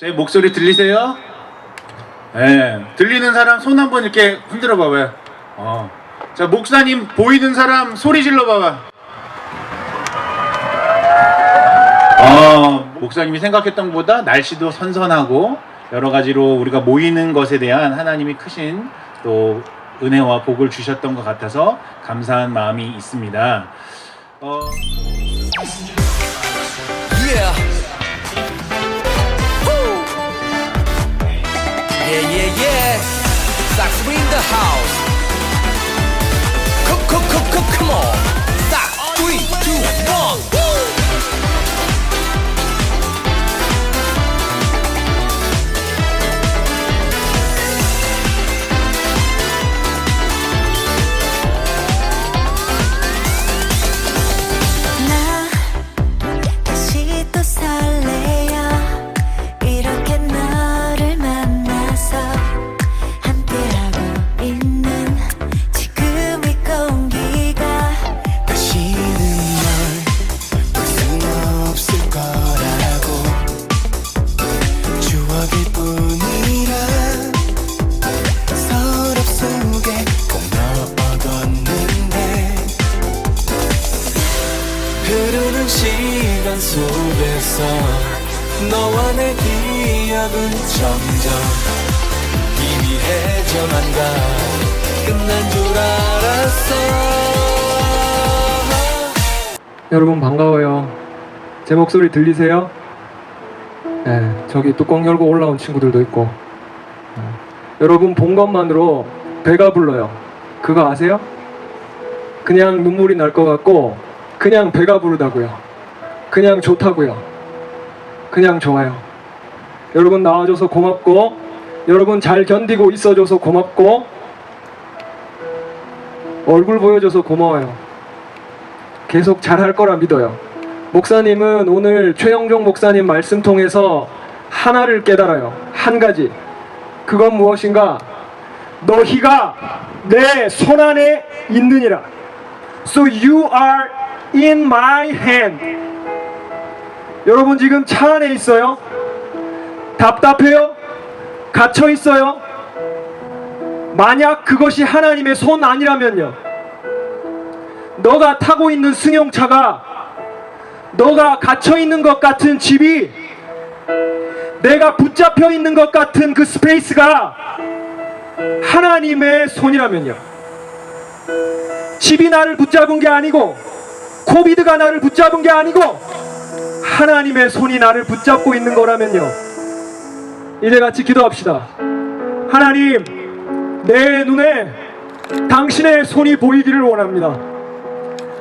제 목소리 들리세요? 네. 들리는 사람 손 한번 이렇게 흔들어 봐봐요. 어. 자, 목사님 보이는 사람 소리 질러 봐봐. 어, 목사님이 생각했던 것보다 날씨도 선선하고 여러 가지로 우리가 모이는 것에 대한 하나님이 크신 또 은혜와 복을 주셨던 것 같아서 감사한 마음이 있습니다. 어... Yeah. Yeah, yeah, yeah. Sax in 기억은 점점 희미해져만 가 끝난 줄 알았어 여러분 반가워요. 제 목소리 들리세요? 네, 저기 뚜껑 열고 올라온 친구들도 있고. 네. 여러분 본 것만으로 배가 불러요. 그거 아세요? 그냥 눈물이 날 것 같고, 그냥 배가 부르다고요. 그냥 좋다고요. 그냥 좋아요. 여러분 나와줘서 고맙고, 여러분 잘 견디고 있어줘서 고맙고, 얼굴 보여줘서 고마워요. 계속 잘할 거라 믿어요. 목사님은 오늘 최영종 목사님 말씀 통해서 하나를 깨달아요. 한 가지. 그건 무엇인가? 너희가 내 손 안에 있느니라. So you are in my hand. 여러분 지금 차 안에 있어요? 답답해요? 갇혀 있어요? 만약 그것이 하나님의 손 아니라면요. 너가 타고 있는 승용차가 너가 갇혀 있는 것 같은 집이 내가 붙잡혀 있는 것 같은 그 스페이스가 하나님의 손이라면요. 집이 나를 붙잡은 게 아니고 코비드가 나를 붙잡은 게 아니고 하나님의 손이 나를 붙잡고 있는 거라면요. 이제 같이 기도합시다. 하나님, 내 눈에 당신의 손이 보이기를 원합니다.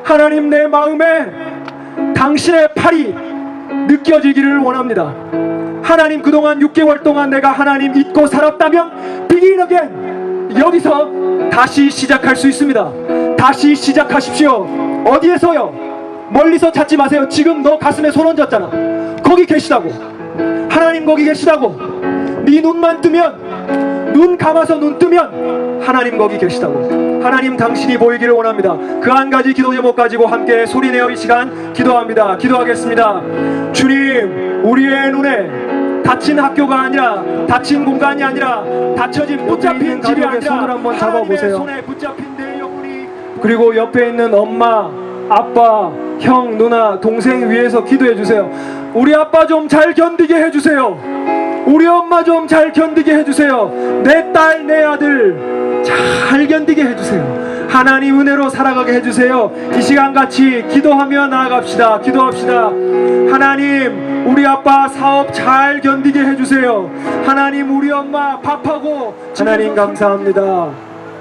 하나님 내 마음에 당신의 팔이 느껴지기를 원합니다. 하나님 그동안 6개월 동안 내가 하나님 잊고 살았다면 again 여기서 다시 시작할 수 있습니다. 다시 시작하십시오. 어디에서요? 멀리서 찾지 마세요. 지금 너 가슴에 손 얹었잖아. 거기 계시다고. 하나님 거기 계시다고. 네 눈만 뜨면 눈 감아서 눈 뜨면 하나님 거기 계시다고. 하나님 당신이 보이기를 원합니다. 그 한 가지 기도 제목 가지고 함께 소리내어 이 시간 기도합니다. 기도하겠습니다. 주님, 우리의 눈에 닫힌 학교가 아니라 닫힌 공간이 아니라 닫혀진 붙잡힌 집이 아니라 손을 한번 잡아보세요. 손에 붙잡힌 내 영혼이 그리고 옆에 있는 엄마, 아빠, 형, 누나, 동생 위해서 기도해 주세요. 우리 아빠 좀 잘 견디게 해 주세요. 우리 엄마 좀 잘 견디게 해주세요. 내 딸, 내 아들 잘 견디게 해주세요. 하나님 은혜로 살아가게 해주세요. 이 시간 같이 기도하며 나아갑시다. 기도합시다. 하나님, 우리 아빠 사업 잘 견디게 해주세요. 하나님, 우리 엄마 밥하고 하나님 감사합니다.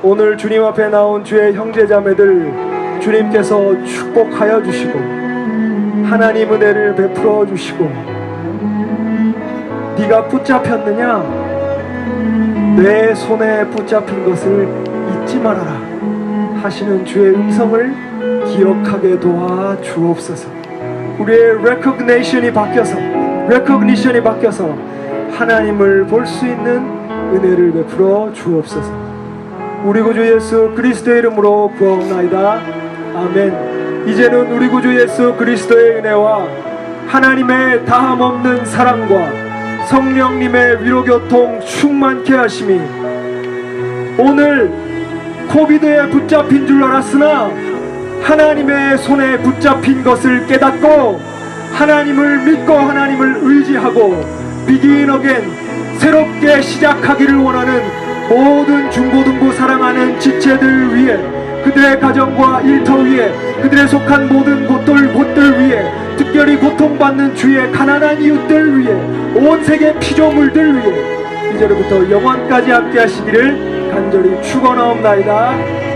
오늘 주님 앞에 나온 주의 형제자매들 주님께서 축복하여 주시고 하나님 은혜를 베풀어 주시고 네가 붙잡혔느냐? 내 손에 붙잡힌 것을 잊지 말아라 하시는 주의 음성을 기억하게 도와 주옵소서. 우리의 recognition이 바뀌어서 recognition이 바뀌어서 하나님을 볼 수 있는 은혜를 베풀어 주옵소서. 우리 구주 예수 그리스도의 이름으로 구하옵나이다. 아멘. 이제는 우리 구주 예수 그리스도의 은혜와 하나님의 다함 없는 사랑과 성령님의 위로교통 충만케 하심이 오늘 코비드에 붙잡힌 줄 알았으나 하나님의 손에 붙잡힌 것을 깨닫고 하나님을 믿고 하나님을 의지하고 비긴 어겐 새롭게 시작하기를 원하는 모든 중고등부 사랑하는 지체들 위해 그들의 가정과 일터 위에 그들의 속한 모든 곳들 곳들 위에 특별히 고통받는 주의 가난한 이웃들 위해 온 세계 피조물들 위해 이제로부터 영원까지 함께 하시기를 간절히 축원하옵나이다.